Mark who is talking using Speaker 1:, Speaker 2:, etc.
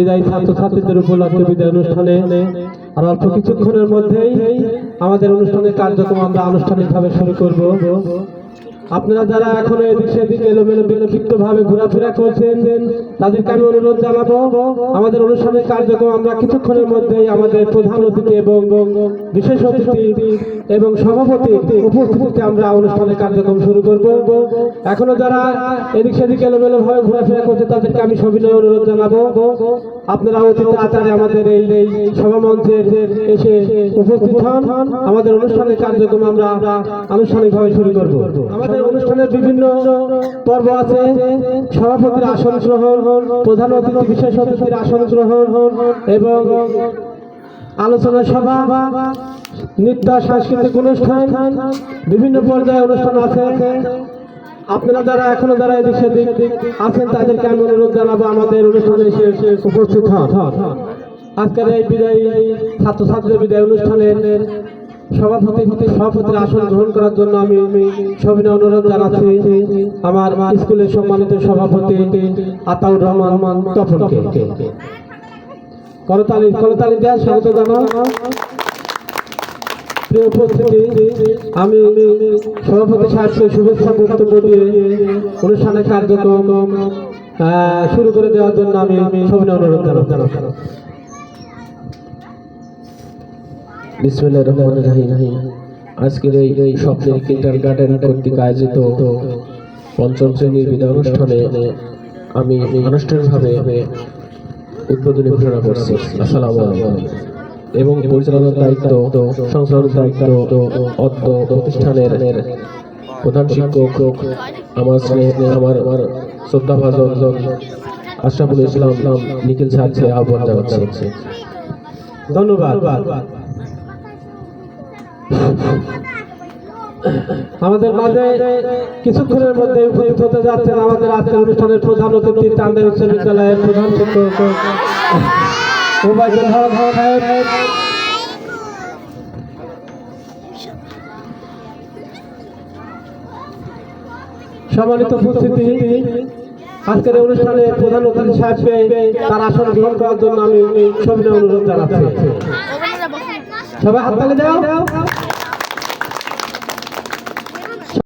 Speaker 1: বিদায়ী ছাত্রছাত্রীদের উপলক্ষে বিদায় অনুষ্ঠানে। আর অল্প কিছুক্ষণের মধ্যেই আমাদের অনুষ্ঠানের কার্যক্রম আমরা আনুষ্ঠানিকভাবে শুরু করব। আপনারা যারা এখনও এদিক সেদিক এলোমেলো বিক্ষিপ্ত ভাবে ঘোরাফেরা করছেন, তাদেরকে আমি অনুরোধ জানাব, আমাদের অনুষ্ঠানের কার্যক্রম আমরা কিছুক্ষণের মধ্যেই আমাদের প্রধান অতিথি এবং বিশেষ অতিথি এবং সভাপতি উপস্থিতিতে আমরা অনুষ্ঠানের কার্যক্রম শুরু করব। এখনও যারা এদিক সেদিক এলোমেলো ভাবে ঘোরাফেরা করছে, তাদেরকে আমি সবিনয় অনুরোধ জানাব, আপনারা অতীত আচারে আমাদের এই এই সভা মঞ্চে এসে উপস্থিত হন। আমাদের অনুষ্ঠানের কার্যক্রম আমরা আনুষ্ঠানিকভাবে শুরু করব। আমাদের অনুষ্ঠানের বিভিন্ন পর্ব আছে। সভাপতির আসন গ্রহণ, প্রধান অতিথি, বিশেষ অতিথির আসন গ্রহণ এবং আলোচনা সভা, নৃত্য, সাংস্কৃতিক অনুষ্ঠান, বিভিন্ন পর্যায়ে অনুষ্ঠান আছে। আপনারা যারা এখনও যারা এদিক সেদিক আছেন, তাদেরকে আমি অনুরোধ জানাব আমাদের অনুষ্ঠানে এসে উপস্থিত হন। আজকের এই বিদায়ী ছাত্রছাত্রী বিদায় অনুষ্ঠানের সভাপতি হতে সভাপতির আসন গ্রহণ করার জন্য আমি সবিনয় অনুরোধ জানাচ্ছি আমার স্কুলের সম্মানিত সভাপতি আতাউর রহমান তপনকে। করতালি করতালি স্বাগত প্রিয় উপস্থিতি, আমি সভাপতি সাহেবকে শুভেচ্ছা বক্তব্য দিয়ে অনুষ্ঠানের কার্যক্রম শুরু করে দেওয়ার জন্য আমি সবিনয় অনুরোধ জানাব।
Speaker 2: বিসমিল্লাহির রহমানির রহিম। আজকের এই স্বপ্নের কিন্টার গার্ডেন কর্তৃক আয়োজিত পঞ্চম শ্রেণির বিদায় অনুষ্ঠানে আমি আনুষ্ঠানিকভাবে উদ্বোধনী ঘোষণা করছি। আসসালামু আলাইকুম। এবং পরিচালনার দায়িত্ব সংস্করণের দায়িত্ব, অদ্য প্রতিষ্ঠানের প্রধান শিক্ষক, আমার স্নেহ আমার আমার শ্রদ্ধাভাজন আশরাফুল ইসলাম, নিখিল স্যারকে আহ্বান জানাচ্ছি।
Speaker 1: ধন্যবাদ। আমাদের মাঝে কিছুক্ষণের মধ্যে উপস্থিত হতে যাচ্ছেন আমাদের আজকের অনুষ্ঠানের প্রধান অতিথি টান্ডা বিশ্ববিদ্যালয়ের প্রধান শিক্ষক সম্মানিত উপস্থিতি, আজকের অনুষ্ঠানে প্রধান অতিথি সাহেবকে তার আসন গ্রহণ করার জন্য আমি সবিনয় অনুরোধ জানাচ্ছি। সবাই হাত তালি দাও।